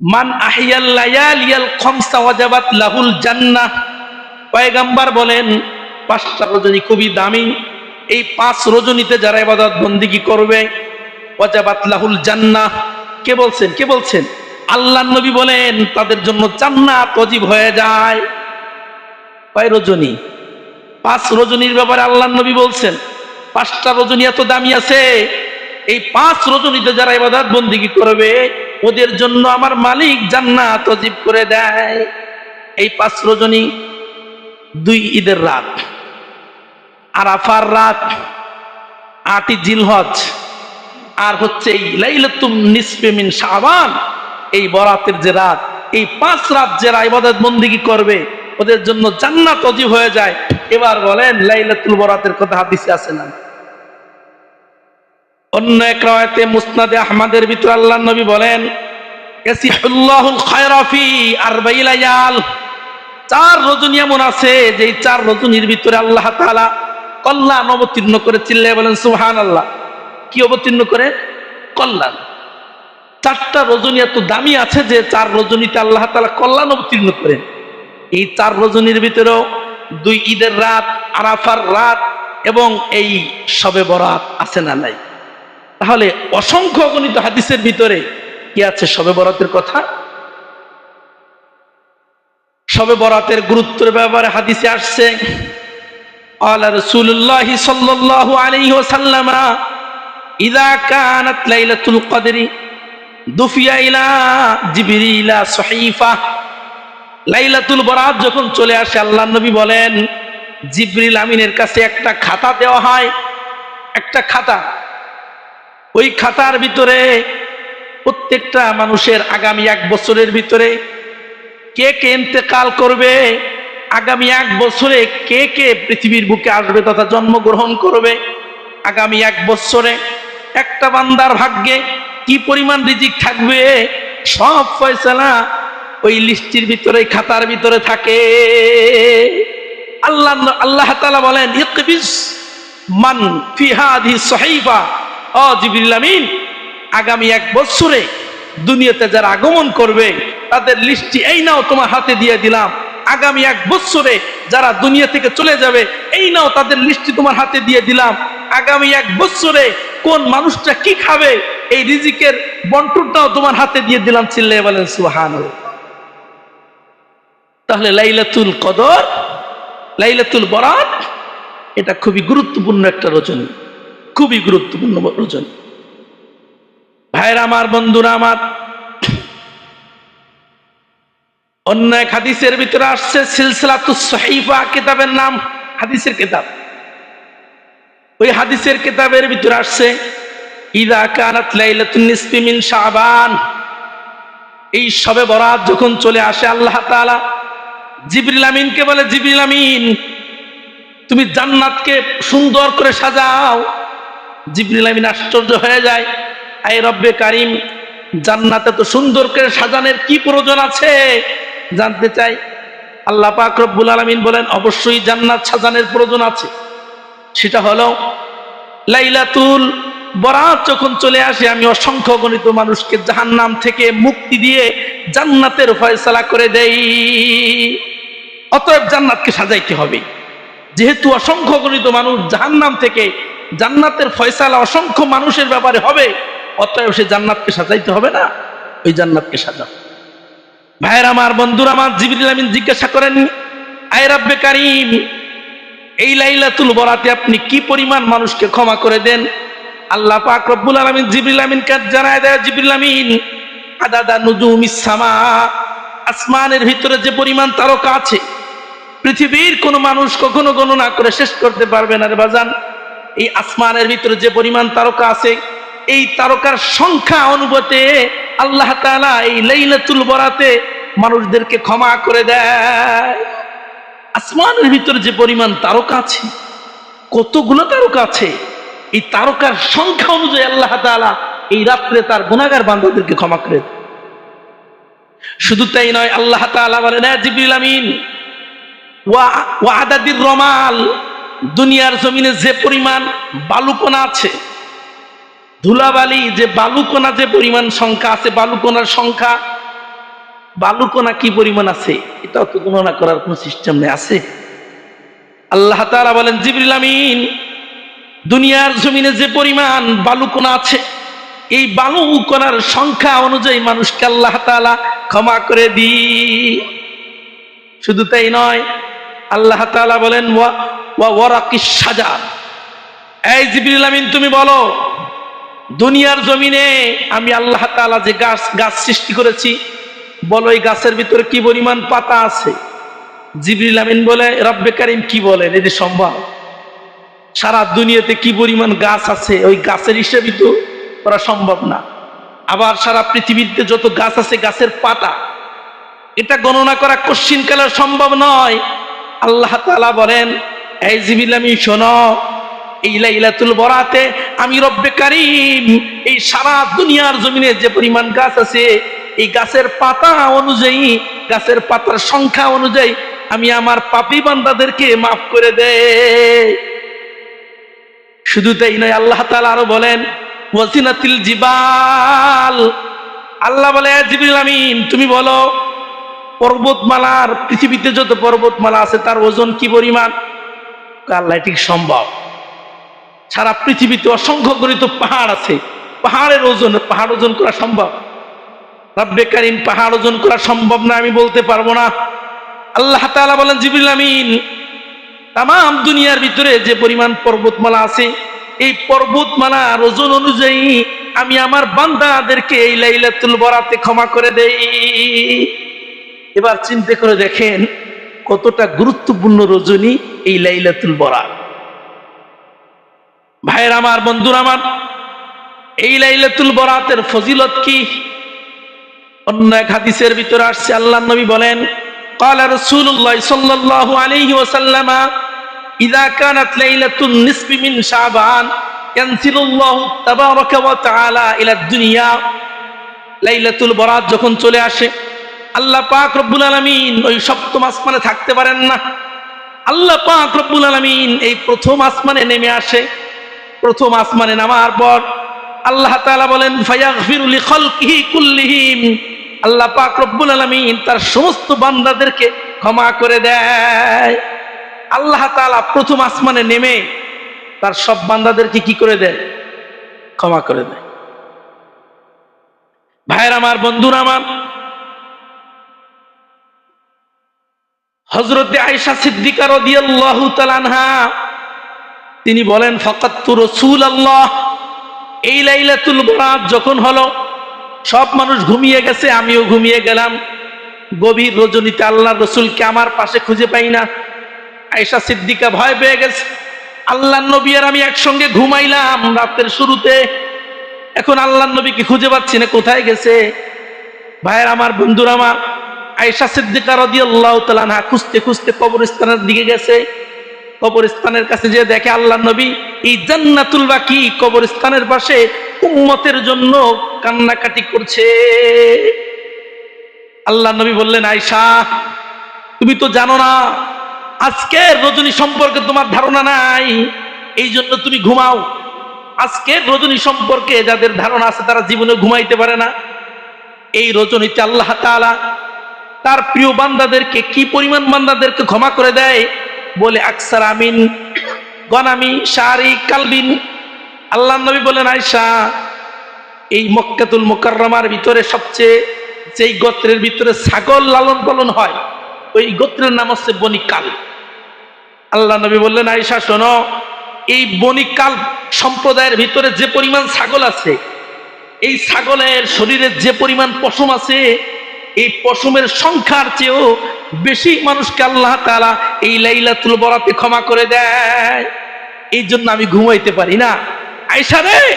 মান আহিয়াল লায়ালিয়াল খমসা ওয়াজাবাত লাহুল জান্নাহ। পয়গাম্বার বলেন পাঁচটা রজনী খুবই দামি। এই পাঁচ রজনীতে যারা ইবাদত বন্দিগি করবে, ওয়াজাবাত লাহুল জান্নাহ। কে বলছেন? কে বলছেন? আল্লাহ নবী বলেন, তাদের জন্য জান্নাত অজীব হয়ে যায়। কয় রজনী? পাঁচ রজনীর ব্যাপারে আল্লাহ নবী বলছেন, পাঁচটা রজনী এত দামি আছে। এই পাঁচ রজনীতে যারা ইবাদত বন্দিগি করবে ওদের জন্য আমার মালিক জান্নাত অজীব করে দেয়। এই পাঁচ রজনী দুই ঈদের রাত, আরাফার রাত, আটই জিলহজ, আর হচ্ছে এই লাইলাতুম নিসফে মিন শাবান, এই বরাতের যে রাত, এই পাঁচ রাত যারা ইবাদত বন্দিগি করবে, ওদের জন্য জান্নাত অজীব হয়ে যায়। এবার বলেন, লাইলাতুল বরাতের কথা হাদিসে আছে না অন্য এক রায়তে মুসনাদে আহমদের ভিতরে আল্লাহ নবী বলেন চার রজনী এমন আছে যে চার রজনীর ভিতরে আল্লাহ তাআলা কল্যাণ অবতীর্ণ করে চিল্লায় বলেন সুহান আল্লাহ কি অবতীর্ণ করে? কল্যাণ। চারটা রজনী এত দামি আছে যে চার রজনীতে আল্লাহ তালা কল্যাণ অবতীর্ণ করেন। এই চার রজনীর ভিতরেও দুই ঈদের রাত, আরাফার রাত এবং এই সবে বরাত আছে না নাই? তাহলে অসংখ্য গণিত হাদিসের ভিতরে কি আছে সবে বরাতের কথা? সবে বরাতের গুরুত্বের ব্যাপারে হাদিসে আসছে লাইলাতুল দুফিয়া ইলা লাইলাতুল বরাত যখন চলে আসে, আল্লাহ নবী বলেন, জিবরিল আমিনের কাছে একটা খাতা দেওয়া হয়। একটা খাতা ওই খাতার ভিতরে প্রত্যেকটা মানুষের আগামী এক বছরের ভিতরে কে কে ইন্তেকাল করবে, আগামী এক বছরে কে কে পৃথিবীর বুকে আসবে তথা জন্মগ্রহণ করবে, আগামী এক বছরে একটা বান্দার ভাগ্যে কি পরিমাণ রিজিক থাকবে, সব ফয়সালা ওই লিস্টির ভিতরে খাতার ভিতরে থাকে। আল্লাহ আল্লাহ তাআলা বলেন মান ফি হাদি আমিন, আগামী এক বছরে দুনিয়াতে যারা আগমন করবে, তাদের লিস্টটি এই নাও তোমার হাতে দিয়ে দিলাম। আগামী এক বছরে যারা দুনিয়া থেকে চলে যাবে, এই নাও তাদের লিস্টটি তোমার হাতে দিয়ে দিলাম। আগামী এক বছরে কোন মানুষটা কি খাবে, এই রিজিকের বন্টনটাও তোমার হাতে দিয়ে দিলাম চিল্লে বলেন, সুবহানাল্লাহ। তাহলে লাইলাতুল কদর, লাইলাতুল বরাত, এটা খুবই গুরুত্বপূর্ণ একটা রচনা। খুবই গুরুত্বপূর্ণ রচনা ভাইরা আমার, বন্ধুরা আমার, অন্য এক হাদিসের ভিতরে আসছে, সিলসিলাতুস সহিফা কিতাবের নাম, হাদিসের কিতাব। ওই হাদিসের কিতাবের ভিতরে আসছে, ইদা কানাত লাইলাতুন নিসফি মিন শাবান। এই সবে বরাত যখন চলে আসে আল্লাহ তাআলা, জিবরিল আমিনকে বলে, জিবরিল তুমি জান্নাতকে সুন্দর করে সাজাও। জিবরিল আমিন আশ্চর্য হয়ে যায়। আই রব্বে কারিম, জান্নাতে তো সুন্দর করে সাজানের কি প্রয়োজন আছে? জানতে চাই। আল্লাহ পাক রব্বুল আলামিন বলেন, অবশ্যই জান্নাত সাজানের প্রয়োজন আছে। সেটা হলো, লাইলাতুল বরাত যখন চলে আসে, আমি অসংখ্য গণিত মানুষকে জাহান্নাম থেকে মুক্তি দিয়ে জান্নাতের ফয়সালা করে দেই। অতএব জান্নাতকে সাজাইতে হবে। যেহেতু অসংখ্য গণিত মানুষ জাহান্নাম থেকে জান্নাতের ফয়সালা অসংখ্য মানুষের ব্যাপারে হবে, অতএব সে জান্নাতকে সাজাইতে হবে না, ওই জান্নাতকে সাজাও। ভাইয়ের আমার, বন্ধুরা আমার, জিবরিল জিজ্ঞাসা করেন, আয় রাব্বে কারিম, এই লাইলাতুল বরাতে আপনি কি পরিমাণ মানুষকে ক্ষমা করে দেন? আল্লাহ পাক রব্বুল আলামিন জিবরিল আমিন কাজ জানায় দেয়, জিবরিল আমিন, আদাদা নুজুমিস সামা, আসমানের ভিতরে যে পরিমাণ তারকা আছে, পৃথিবীর কোন মানুষ কখনো গণনা করে শেষ করতে পারবে না রে বাজান এই আসমানের ভিতরে যে পরিমাণ তারকা আছে এই তারকার সংখ্যা অনুপাতে আল্লাহ তাআলা এই লাইলাতুল বরাতে মানুষদেরকে ক্ষমা করে দেয়। আসমানের ভিতরে যে পরিমাণ তারকা আছে কতগুলো তারকা আছে এই তারকার সংখ্যা অনুযায়ী আল্লাহ তাআলা এই রাত্রে তার গুনাহগার বান্ধবদেরকে ক্ষমা করে দেয়। শুধু তাই নয় আল্লাহ তাআলা বলেন "হ্যাঁ, জিবরিল আমিন ওয়া ওয়া আদাদির রমাল দুনিয়ার জমিনে যে পরিমাণ বালুকোনা আছে, ধুলাবালি, যে বালুকোনা যে পরিমাণ সংখ্যা আছে বালুকোনার সংখ্যা বালুকোনা কি পরিমাণ আছে, এটাও তো গণনা করার কোন সিস্টেম নেই, আছে। আল্লাহ তাআলা বলেন, জিবরিল আমিন, দুনিয়ার জমিনে যে পরিমাণ বালুকোনা আছে, এই বালু বালুকণার সংখ্যা অনুযায়ী মানুষকে আল্লাহ তাআলা ক্ষমা করে দি শুধু তাই নয়, আল্লাহ তাআলা বলেন এই তুমি বলো, দুনিয়ার জমিনে আমি আল্লাহ তাআলা যে গাছ গাছ সৃষ্টি করেছি, বলো এই গাছের ভিতরে কি পরিমাণ পাতা আছে? জিবরিল আমিন বলে, রব্বে কারিম কি বলেন? এটি সম্ভব সারা দুনিয়াতে কি পরিমাণ গাছ আছে? ওই গাছের হিসেবে তো করা সম্ভব না। আবার সারা পৃথিবীতে যত গাছ আছে, গাছের পাতা, এটা গণনা করা কশ্চিন কালে সম্ভব নয়। আল্লাহ তাআলা বলেন এই জিবিল আমি শোনো, এই লাইলাতুল বরাতে আমি রব্বে কারিম, এই সারা দুনিয়ার জমিনে যে পরিমাণ গাছ আছে, এই গাছের পাতা অনুযায়ী, গাছের পাতার সংখ্যা অনুযায়ী আমি আমার পাপি বান্দাদেরকে মাফ করে দেই। শুধু তাই নয়, আল্লাহ আরও বলেন ওয়াসিনাতিল জিবাল। আল্লাহ বলে আমিন, তুমি বলো, পর্বতমালার, পৃথিবীতে যত পর্বতমালা আছে তার ওজন কি পরিমাণ? আল্লাহ ঠিক সম্ভব? সারা পৃথিবীতে অসংখ্য গণিত পাহাড় আছে। পাহাড়ের ওজন, পাহাড় ওজন করা সম্ভব? রব্বে কারিম, পাহাড় ওজন করা সম্ভব না, আমি বলতে পারব না। আল্লাহ তাআলা বলেন, জিবরিল আমিন তাম দুনিয়ার ভিতরে যে পরিমাণ পর্বতমালা আছে, এই পর্বতমালার ওজন অনুযায়ী আমি আমার বান্দাদেরকে এই লাইলাতুল বরাতে ক্ষমা করে দেই। এবার চিন্তা করে দেখেন কতটা গুরুত্বপূর্ণ রজনী এই লাইলাতুল বরাত ভাইয়ের আমার বন্ধুর আমার এই লাইলাতুল বরাতের ফজিলত কি অন্য এক হাদিসের ভিতরে আসছে আল্লাহ নবী বলেন قال رسول الله صلى الله عليه وسلم إذا كانت ليلة النصف من شعبان ينزل الله تبارك وتعالى إلى الدنيا লাইলাতুল বরাত যখন চলে আসে আল্লাহ পাক রব্বুল আলামিন ওই সপ্তম আসমানে থাকতে পারেন না। আল্লাহ পাক রব্বুল আলামিন এই প্রথম আসমানে নেমে আসে। প্রথম আসমানে নামার পর আল্লাহ তাআলা বলেন আল্লাহ পাক রব্বুল আলামিন তার সমস্ত বান্দাদেরকে ক্ষমা করে দেয়। আল্লাহ তাআলা প্রথম আসমানে নেমে তার সব বান্দাদেরকে কি করে দেয়? ক্ষমা করে দেয়। ভাইয়ের আমার, বন্ধুরা আমার হজরতে আয়সা সিদ্দিকার তিনি বলেন, ফাকাত্তু রসুল আল্লাহ এই লাইলাতুল বরাত যখন হলো, সব মানুষ ঘুমিয়ে গেছে, আমিও ঘুমিয়ে গেলাম। গভীর রজনীতে আল্লাহ রসুলকে আমার পাশে খুঁজে পাই না। আয়সা সিদ্দিকা ভয় পেয়ে গেছে। আল্লাহ নবী আর আমি একসঙ্গে ঘুমাইলাম রাতের শুরুতে। এখন আল্লাহ নবীকে খুঁজে পাচ্ছি না, কোথায় গেছে? ভাইয়ের আমার, বন্ধুরা আমার আয়সা সিদ্দিকা রাদিয়াল্লাহু তাআলা না খুঁজতে খুঁজতে কবরস্থানের দিকে গেছে। কবরস্থানের কাছে যে দেখে আল্লাহ নবী, এই জান্নাতুল বাকি কবরস্থানের পাশে উম্মতের জন্য কান্নাকাটি করছে। আল্লাহ নবী বললেন আয়সা তুমি তো জানো না, আজকের রজনী সম্পর্কে তোমার ধারণা নাই এই জন্য তুমি ঘুমাও। আজকের রজনী সম্পর্কে যাদের ধারণা আছে তারা জীবনে ঘুমাইতে পারে না। এই রজনীতে আল্লাহ তাআলা তার প্রিয় বান্দাদেরকে কি পরিমাণ বান্দাদেরকে ক্ষমা করে দেয়? বলে, আকসার আমিন, গনামি শারি কালবিন। আল্লাহ নবী বলেন আয়সা এই মক্কাতুল মোকাররমার ভিতরে সবচেয়ে যেই গোত্রের ভিতরে ছাগল লালন পালন হয়, ওই গোত্রের নাম হচ্ছে বনিকাল আল্লাহ নবী বললেন আয়সা শোনো, এই বনিকাল সম্প্রদায়ের ভিতরে যে পরিমাণ ছাগল আছে, এই ছাগলের শরীরে যে পরিমাণ পশম আছে এই পশমের সংখ্যার চেয়েও বেশি মানুষকে আল্লাহ তালা এই লাইলা লাইলাতুল বরাতে ক্ষমা করে দেয়। এই জন্য আমি ঘুমাইতে পারি না। আয়সা রে,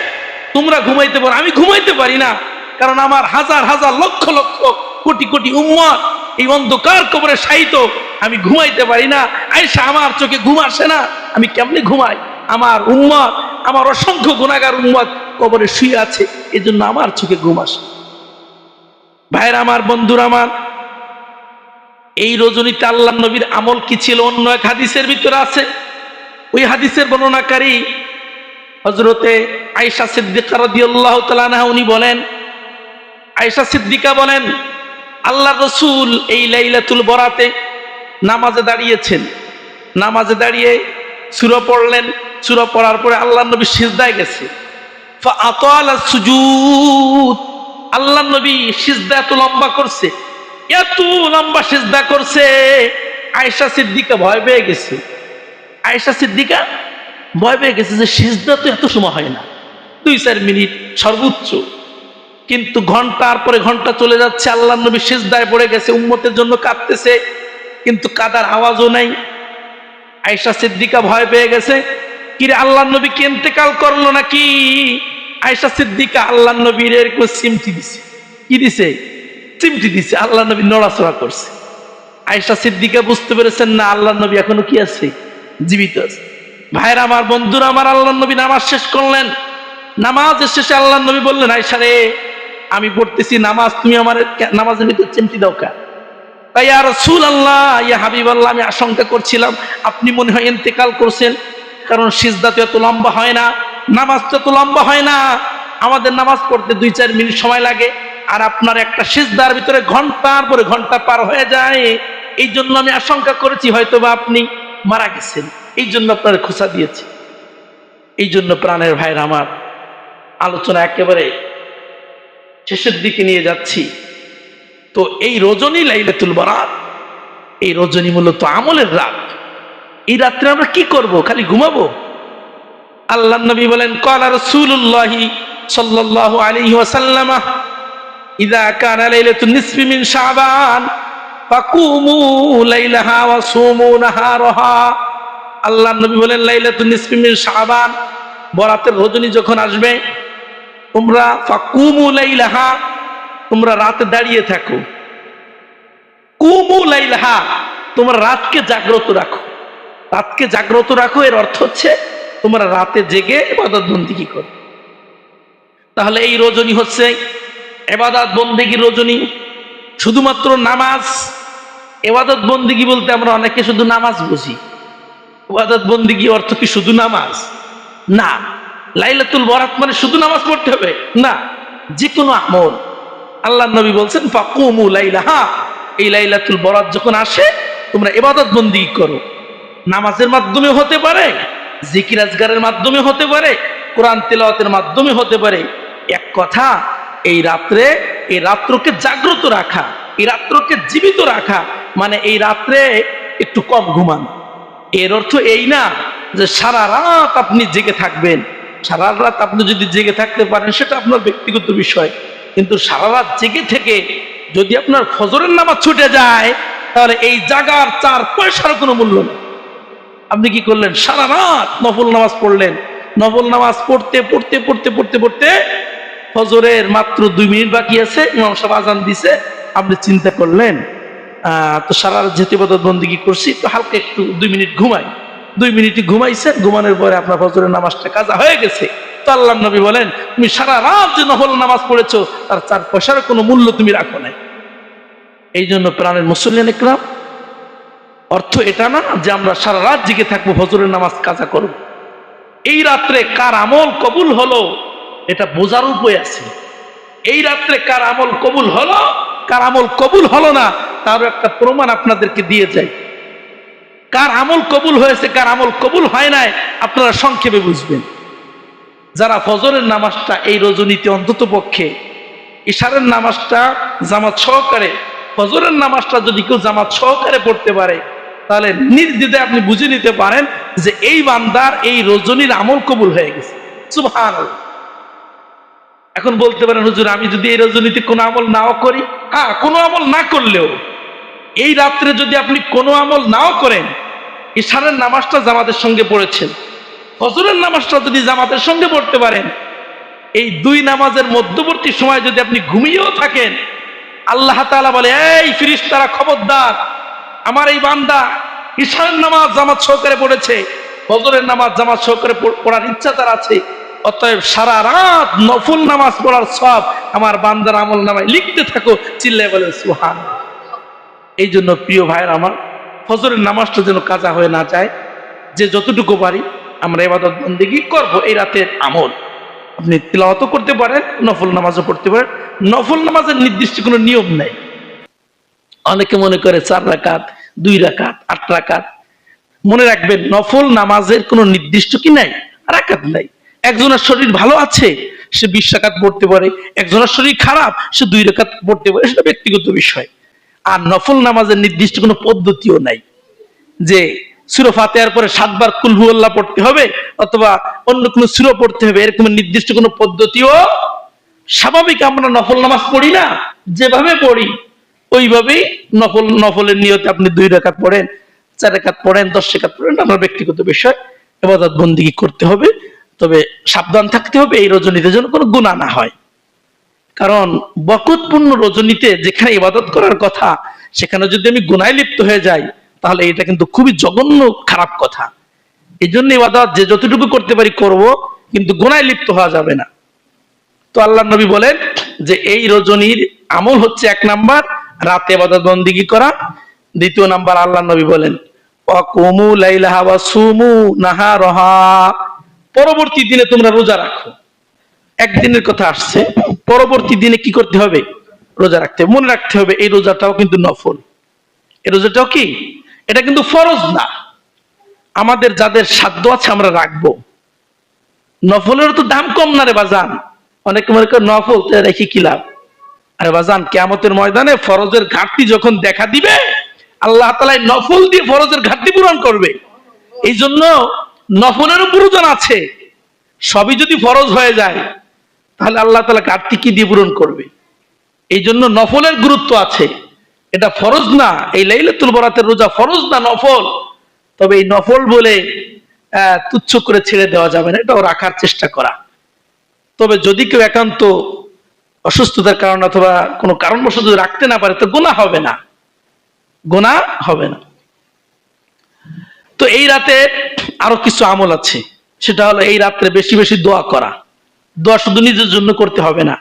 তোমরা ঘুমাইতে পারো, আমি ঘুমাইতে পারি না। কারণ আমার হাজার হাজার লক্ষ লক্ষ কোটি কোটি উম্মত এই অন্ধকার কবরে সাইতো আমি ঘুমাইতে পারি না। আয়সা আমার চোখে ঘুম আসে না, আমি কেমনে ঘুমাই? আমার উম্মত, আমার অসংখ্য গুণাগার উম্মত কবরে শুয়ে আছে এই জন্য আমার চোখে ঘুম আসে ভাইয়ের আমার, বন্ধুর আমার, এই রজনীতে আল্লাহ নবীর আমল কি ছিল? অন্য এক হাদিসের ভিতরে আছে। ওই হাদিসের বর্ণনাকারী হজরতে আয়সা সিদ্দিকা রাদিয়াল্লাহু তাআলা আনহা, উনি বলেন আয়সা সিদ্দিকা বলেন আল্লাহ রসুল এই লাইলাতুল বরাতে নামাজে দাঁড়িয়েছেন। নামাজে দাঁড়িয়ে সুরা পড়লেন। সুরা পড়ার পরে আল্লাহ নবী সিজদায় গেছে। ফাআতালা সুজুদ আল্লাহ নবী সিজদা এত লম্বা করছে, এত লম্বা সিজদা করছে, আয়েশা সিদ্দিকা ভয় পেয়ে গেছে। আয়েশা সিদ্দিকা ভয় পেয়ে গেছে যে সিজদা তো এত সময় হয় না, দুই চার মিনিট সর্বোচ্চ। কিন্তু ঘণ্টার পরে ঘণ্টা চলে যাচ্ছে আল্লাহ নবী সিজদায় পড়ে গেছে, উম্মতের জন্য কাঁদতেছে, কিন্তু কাদার আওয়াজও নাই। আয়েশা সিদ্দিকা ভয় পেয়ে গেছে, কিরে আল্লাহ নবী কি ইন্তেকাল করল নাকি? আয়েশা সিদ্দিকা আল্লাহ নবীর এরকম চিমটি দিছে? কি দিছে? চিমটি দিছে, আল্লাহ নবী নড়াচড়া করছে। আয়েশা সিদ্দিকা বুঝতে পেরেছেন না, আল্লাহ নবী এখনও কি আছে? জীবিত আছে। ভাইরা আমার, বন্ধুরা আমার, আল্লাহ নবী নামাজ শেষ করলেন। নামাজের শেষে আল্লাহ নবী বললেন, আয়েশা রে, আমি পড়তেছি নামাজ, তুমি আমার নামাজের ভিতরে চিমটি দাও কা? তাই আর রসুল আল্লাহ ইয়া হাবিব আল্লাহ আমি আশঙ্কা করছিলাম, আপনি মনে হয় ইন্তেকাল করছেন, কারণ সিজদা তো এত লম্বা হয় না। নামাজ তো লম্বা হয় না। আমাদের নামাজ পড়তে দুই চার মিনিট সময় লাগে। আর আপনার একটা সিজদার ভিতরে ঘণ্টার পরে ঘণ্টা পার হয়ে যায়। এই জন্য আমি আশঙ্কা করেছি হয়তো বা আপনি মারা গেছেন। এই জন্য আপনার খোঁচা দিয়েছি। এই জন্য প্রাণের ভাইয়ের আমার আলোচনা একেবারে শেষের দিকে নিয়ে যাচ্ছি। তো এই রজনী লাইলাতুল বারাত, এই রজনী মূলত আমলের রাত। এই রাত্রে আমরা কি করব? খালি ঘুমাবো? আল্লাহ নবী বলেন কালা রাসূলুল্লাহি সাল্লাল্লাহু আলাইহি ওয়াসাল্লাম, ইযা কানা লাইলাতুন নিসফি মিন সুমু বলেন বরাতের রজনী যখন আসবে, তোমরা তোমরা রাতে দাঁড়িয়ে থাকো। কুমু লাইলাহা, তোমরা রাতকে জাগ্রত রাখো। রাতকে জাগ্রত রাখো, এর অর্থ হচ্ছে তোমরা রাতে জেগে এবাদত বন্দিগি করো? তাহলে এই রজনী হচ্ছে এবাদত বন্দিগি রজনী। শুধুমাত্র নামাজ এবাদত বন্দিগি বলতে আমরা অনেকে শুধু নামাজ বুঝি। এবাদত বন্দিগি অর্থ কি শুধু নামাজ? না। লাইলাতুল বরাত মানে শুধু নামাজ পড়তে হবে? না। যে কোনো আমল। আল্লাহ নবী বলছেন, ফাকুমু লাইলাহা এই লাইলাতুল বরাত যখন আসে, তোমরা এবাদত বন্দি করো। নামাজের মাধ্যমে হতে পারে জিকির আজগারের মাধ্যমে হতে পারে, কোরআন তেলাওয়াতের মাধ্যমে হতে পারে। এক কথা, এই রাত্রে, এই রাত্রকে জাগ্রত রাখা, এই রাত্রকে জীবিত রাখা মানে এই রাত্রে একটু কম ঘুমান। এর অর্থ এই না যে সারা রাত আপনি জেগে থাকবেন। সারা রাত আপনি যদি জেগে থাকতে পারেন, সেটা আপনার ব্যক্তিগত বিষয়। কিন্তু সারা রাত জেগে থেকে যদি আপনার ফজরের নামাজ ছুটে যায়, তাহলে এই জাগার চার পয়সার কোনো মূল্য নেই। আপনি কি করলেন? সারা রাত নফল নামাজ পড়লেন। নফল নামাজ পড়তে পড়তে পড়তে পড়তে পড়তে ফজরের মাত্র দুই মিনিট বাকি আছে, ইমাম সাহেব আজান দিছে, আপনি চিন্তা করলেন তো সারা যেতে বদল বন্দিগি করছি, তো হালকা একটু দুই মিনিট ঘুমাই। দুই মিনিট ঘুমাইছেন, ঘুমানোর পরে আপনার ফজরের নামাজটা কাজা হয়ে গেছে। তো আল্লাহ নবী বলেন, তুমি সারা রাত যে নফল নামাজ পড়েছো, তার চার পয়সার কোনো মূল্য তুমি রাখো নাই। এই জন্য প্রাণের মুসল্লিন একরাম অর্থ এটা না যে আমরা সারা রাত জেগে থাকব, হজরের নামাজ কাজা করব। এই রাত্রে কার আমল কবুল হলো, এটা বোঝার উপায় আছে। এই রাত্রে কার আমল কবুল হলো, কার আমল কবুল হলো না, তারও একটা প্রমাণ আপনাদেরকে দিয়ে যায় কার আমল কবুল হয়েছে, কার আমল কবুল হয় নাই, আপনারা সংক্ষেপে বুঝবেন। যারা ফজরের নামাজটা এই রজনীতে অন্তত পক্ষে ইশারের নামাজটা জামাত সহকারে ফজরের নামাজটা যদি কেউ জামাত সহকারে পড়তে পারে, তাহলে নির্দিদে আপনি বুঝে নিতে পারেন যে এই বান্দার এই রজনীর আমল কবুল হয়ে গেছে। সুবহান এখন বলতে পারেন, হুজুর, আমি যদি এই রজনীতে কোনো আমল নাও করি হ্যাঁ কোনো আমল না করলেও, এই রাত্রে যদি আপনি কোনো আমল নাও করেন ইশারের নামাজটা জামাতের সঙ্গে পড়েছেন, ফজরের নামাজটা যদি জামাতের সঙ্গে পড়তে পারেন, এই দুই নামাজের মধ্যবর্তী সময় যদি আপনি ঘুমিয়েও থাকেন আল্লাহ তাআলা বলে, এই ফিরিস্তারা খবরদার, আমার এই বান্দা ঈশানের নামাজ জামাত সহকারে পড়েছে, ফজরের নামাজ জামাত সহকারে পড়- পড়ার ইচ্ছা তার আছে, অতএব সারা রাত নফুল নামাজ পড়ার সব আমার বান্দার আমল নামায় লিখতে থাকো। চিল্লায় বলে সুহান এই জন্য প্রিয় ভাইয়ের আমার, ফজরের নামাজটা যেন কাজা হয়ে না যায়, যে যতটুকু পারি আমরা এবাদত বন্দিগি করব, এই রাতের আমল। আপনি তিলাওয়াতও করতে পারেন, নফল নামাজও পড়তে পারেন নফল নামাজের নির্দিষ্ট কোনো নিয়ম নেই। অনেকে মনে করে চার রাকাত, দুই রাকাত, আট রাকাত। মনে রাখবেন, নফল নামাজের কোনো নির্দিষ্ট কি নাই? রাকাত নাই। একজনের শরীর ভালো আছে, সে বিশ রাকাত পড়তে পারে। একজনের শরীর খারাপ, সে দুই রাকাত পড়তে পারে। সেটা ব্যক্তিগত বিষয়। আর নফল নামাজের নির্দিষ্ট কোনো পদ্ধতিও নাই। যে সুরো ফাতেহার পরে সাতবার কুলহু আল্লাহ পড়তে হবে, অথবা অন্য কোনো সুরো পড়তে হবে, এরকম নির্দিষ্ট কোনো পদ্ধতিও স্বাভাবিক আমরা নফল নামাজ পড়ি না, যেভাবে পড়ি, ওইভাবেই নফল, নফলের নিয়তে আপনি দুই রেখাত পড়েন, চার রেখাত পড়েন, দশ রেখাত পড়েন আপনার ব্যক্তিগত বিষয়। এবাদত বন্দিগি করতে হবে, তবে সাবধান থাকতে হবে, এই রজনীতে যেন কোনো গুণা না হয়। কারণ বকতপূর্ণ রজনীতে যেখানে ইবাদত করার কথা, সেখানে যদি আমি গুনায় লিপ্ত হয়ে যাই, তাহলে এটা কিন্তু খুবই জঘন্য খারাপ কথা। এই জন্য ইবাদত যে যতটুকু করতে পারি করব, কিন্তু গুনায় লিপ্ত হওয়া যাবে না। তো আল্লাহ নবী বলেন যে এই রজনীর আমল হচ্ছে এক নাম্বার, রাতে বন্দিগি করা। দ্বিতীয় নাম্বার আল্লাহ নবী বলেন, অকুমু লাইলাহা সুমু নাহারহা। পরবর্তী দিনে তোমরা রোজা রাখো। একদিনের কথা আসছে, পরবর্তী দিনে কি করতে হবে? রোজা রাখতে মনে রাখতে হবে, এই রোজাটাও কিন্তু নফল। এই রোজাটাও কি? এটা কিন্তু ফরজ না। আমাদের যাদের সাধ্য আছে আমরা রাখব। নফলের তো দাম কম না রে বাজান। অনেকে মনে করে নফল রেখে কি লাভ? আরে বাজান কেমতের ময়দানে ফরজের ঘাটতি যখন দেখা দিবে, আল্লাহ তালা এই নফল দিয়ে ফরজের ঘাটতি পূরণ করবে। এই জন্য নফলেরও প্রয়োজন আছে। সবই যদি ফরজ হয়ে যায়, তাহলে আল্লাহ তালা ঘাটতি কি দিয়ে পূরণ করবে? এই জন্য নফলের গুরুত্ব আছে। এটা ফরজ না, এই লাইলাতুল বরাতের রোজা ফরজ না, নফল? তবে এই নফল বলে তুচ্ছ করে ছেড়ে দেওয়া যাবে না, এটাও রাখার চেষ্টা করা। তবে যদি কেউ একান্ত অসুস্থতার কারণে অথবা কোনো কারণবশত রাখতে না পারে, তো গোনা হবে না। গোনা হবে না। তো এই রাতে আরও কিছু আমল আছে। সেটা হলো এই রাত্রে বেশি বেশি দোয়া করা। দোয়া শুধু নিজের জন্য করতে হবে না।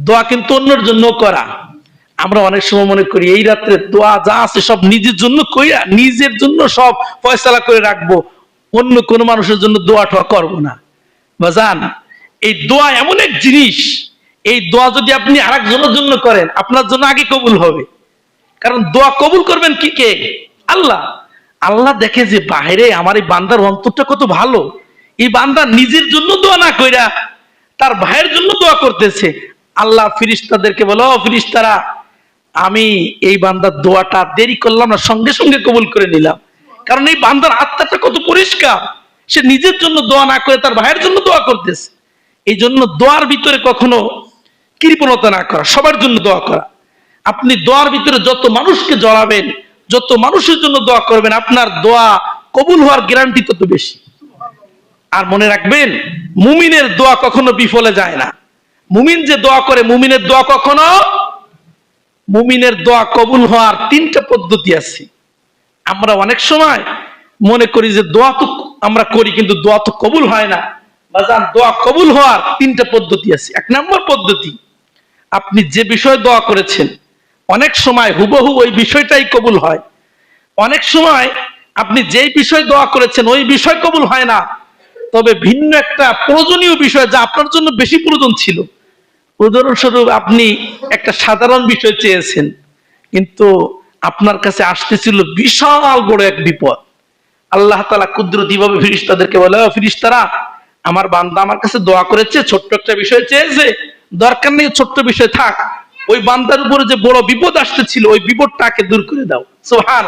দোয়া কিন্তু অন্যের জন্য করা। আমরা অনেক সময় মনে করি, এই রাত্রে দোয়া যা আছে সব নিজের জন্য কইরা, নিজের জন্য সব ফয়সালা করে রাখব। অন্য কোনো মানুষের জন্য দোয়া টোয়া করব না। বাজান এই দোয়া এমন এক জিনিস, এই দোয়া যদি আপনি আরেকজনের জন্য করেন, আপনার জন্য আগে কবুল হবে। কারণ দোয়া কবুল করবেন কি কে? আল্লাহ। আল্লাহ দেখে যে বাইরে আমার এই বান্দার অন্তরটা কত ভালো। এই বান্দা নিজের জন্য দোয়া না কইরা তার ভাইয়ের জন্য দোয়া করতেছে। আল্লাহ ফিরিস্তাদেরকে বলো ফিরিস্তারা, আমি এই বান্দার দোয়াটা দেরি করলাম না, সঙ্গে সঙ্গে কবুল করে নিলাম। কারণ এই বান্দার আত্মাটা কত পরিষ্কার। সে নিজের জন্য দোয়া না করে তার ভাইয়ের জন্য দোয়া করতেছে। এই জন্য দোয়ার ভিতরে কখনো কৃপণতা না করা, সবার জন্য দোয়া করা। আপনি দোয়ার ভিতরে যত মানুষকে জড়াবেন, যত মানুষের জন্য দোয়া করবেন, আপনার দোয়া কবুল হওয়ার গ্যারান্টি তত বেশি। আর মনে রাখবেন, মুমিনের দোয়া কখনো বিফলে যায় না। মুমিন যে দোয়া করে, মুমিনের দোয়া কখনো, মুমিনের দোয়া কবুল হওয়ার তিনটা পদ্ধতি আছে। আমরা অনেক সময় মনে করি যে দোয়া তো আমরা করি, কিন্তু দোয়া তো কবুল হয় না। বাজান, দোয়া কবুল হওয়ার তিনটা পদ্ধতি আছে। এক নম্বর পদ্ধতি, আপনি যে বিষয়ে দোয়া করেছেন, অনেক সময় হুবহু ওই বিষয়টাই কবুল হয়। অনেক সময় আপনি যেই বিষয় দোয়া করেছেন, ওই বিষয় কবুল হয় না। তবে ভিন্ন একটা প্রয়োজনীয় বিষয় যা আপনার জন্য বেশি প্রয়োজন ছিল। উদাহরণস্বরূপ, আপনি একটা সাধারণ বিষয় চেয়েছেন, কিন্তু আপনার কাছে আসতেছিল বিশাল বড় এক বিপদ। আল্লাহ তালা কুদরতি ভাবে ফিরিস্তাদেরকে বলে ফিরিস্তারা আমার বান্দা আমার কাছে দোয়া করেছে, ছোট্ট একটা বিষয় চেয়েছে, দরকার নেই, ছোট্ট বিষয় থাক। ওই বান্দার উপরে যে বড় বিপদ আসতেছিল, ওই বিপদটাকে দূর করে দাও। সোহান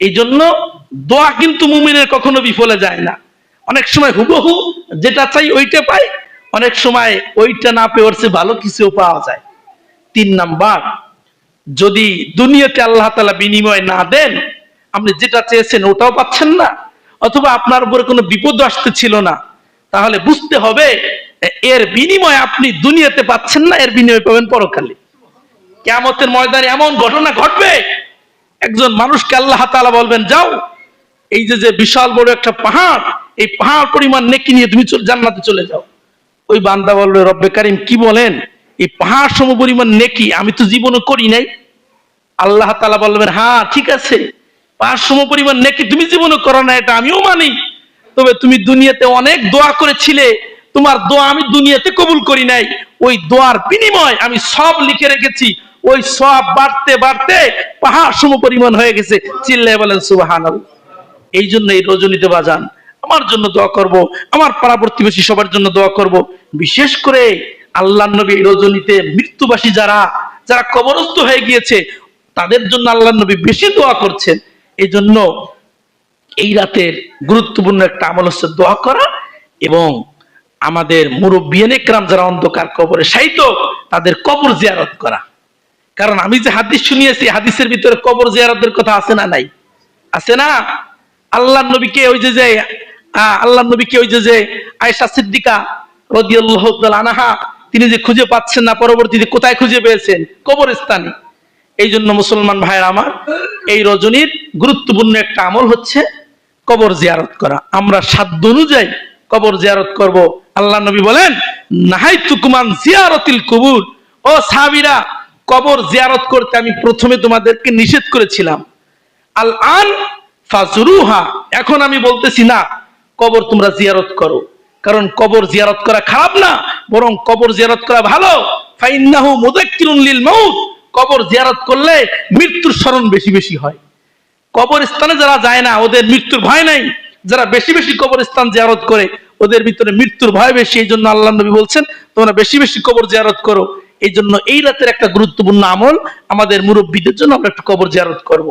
এই জন্য দোয়া কিন্তু মুমিনের কখনো বিফলে যায় না। অনেক সময় হুবহু যেটা চাই ওইটা পাই, অনেক সময় ওইটা না পেয়ে ওর ভালো কিছুও পাওয়া যায়। তিন নাম্বার, যদি দুনিয়াতে আল্লাহ তালা বিনিময় না দেন, আপনি যেটা চেয়েছেন ওটাও পাচ্ছেন না, অথবা আপনার উপরে কোনো বিপদ আসতে ছিল না তাহলে বুঝতে হবে, এর বিনিময় আপনি দুনিয়াতে পাচ্ছেন না, এর বিনিময় পাবেন পরকালে। কেমতের ময়দানে এমন ঘটনা ঘটবে, একজন মানুষকে আল্লাহ তালা বলবেন, যাও, এই যে যে বিশাল বড় একটা পাহাড়, এই পাহাড় পরিমাণ নেকি নিয়ে তুমি জান্নাতে চলে যাও। ওই বান্দা বলবে রব্বে কারিম, কি বলেন? এই পাহাড় সম পরিমাণ নেকি, আমি তো জীবনে করি নাই। আল্লাহ তালা বলবেন হ্যাঁ ঠিক আছে। পাহাড় সম পরিমাণ নেকি তুমি জীবনে করো না, এটা আমিও মানি। তবে তুমি দুনিয়াতে অনেক দোয়া করেছিলে। তোমার দোয়া আমি দুনিয়াতে কবুল করি নাই। ওই দোয়ার বিনিময় আমি সব লিখে রেখেছি। ওই সব বাড়তে বাড়তে পাহাড় সম পরিমাণ হয়ে গেছে। চিল্লায় বলেন সুবাহান এই জন্য এই রজনীতে বাজান। আমার জন্য দোয়া করব। আমার পাড়া প্রতিবেশী সবার জন্য দোয়া করব। বিশেষ করে আল্লাহ নবী রজনীতে মৃত্যুবাসী যারা যারা কবরস্থ হয়ে গিয়েছে, তাদের জন্য আল্লাহ নবী বেশি দোয়া করছেন। এই জন্য এই রাতের গুরুত্বপূর্ণ একটা আমল হচ্ছে দোয়া করা এবং আমাদের মুরব্বিয়ান একরাম যারা অন্ধকার কবরে সাইত তাদের কবর জিয়ারত করা। কারণ আমি যে হাদিস শুনিয়েছি, হাদিসের ভিতরে কবর জিয়ারতের কথা আছে না নাই? আছে না? আল্লাহ নবীকে ওই যে যে আল্লাহ নবীকে ওই যে যে আয়েশা সিদ্দিকা রাদিয়াল্লাহু আনহা, তিনি যে খুঁজে পাচ্ছেন না, পরবর্তীতে কোথায় খুঁজে পেয়েছেন? কবরস্থানে। এই জন্য মুসলমান ভাইয়ের আমার, এই রজনীর গুরুত্বপূর্ণ একটা আমল হচ্ছে কবর জিয়ারত করা। আমরা সাধ্য অনুযায়ী কবর জিয়ারত করব। আল্লাহ নবী বলেন নাহাই তুকুমান জিয়ারতিল কবুর। ও সাহাবীরা, কবর জিয়ারত করতে আমি প্রথমে তোমাদেরকে নিষেধ করেছিলাম। আল আন ফাজরুহা। এখন আমি বলতেছি, না, কবর তোমরা জিয়ারত করো। কারণ কবর জিয়ারত করা খারাপ না, বরং কবর জিয়ারত করা ভালো। ফাইন্নাহু মুদাক্কিরুন লিল মাউত। কবর জিয়ারত করলে মৃত্যুর স্মরণ বেশি বেশি হয়। কবরস্থানে যারা যায় না, ওদের মৃত্যুর ভয় নাই। যারা বেশি বেশি কবরস্থান জিয়ারত করে, ওদের ভিতরে মৃত্যুর ভয় বেশি, এই জন্য আল্লাহ নবী বলছেন, তোমরা বেশি বেশি কবর জিয়ারত করো। এই জন্য এই রাতের একটা গুরুত্বপূর্ণ আমল আমাদের মুরব্বীদের জন্য আমরা একটু কবর জিয়ারত করব।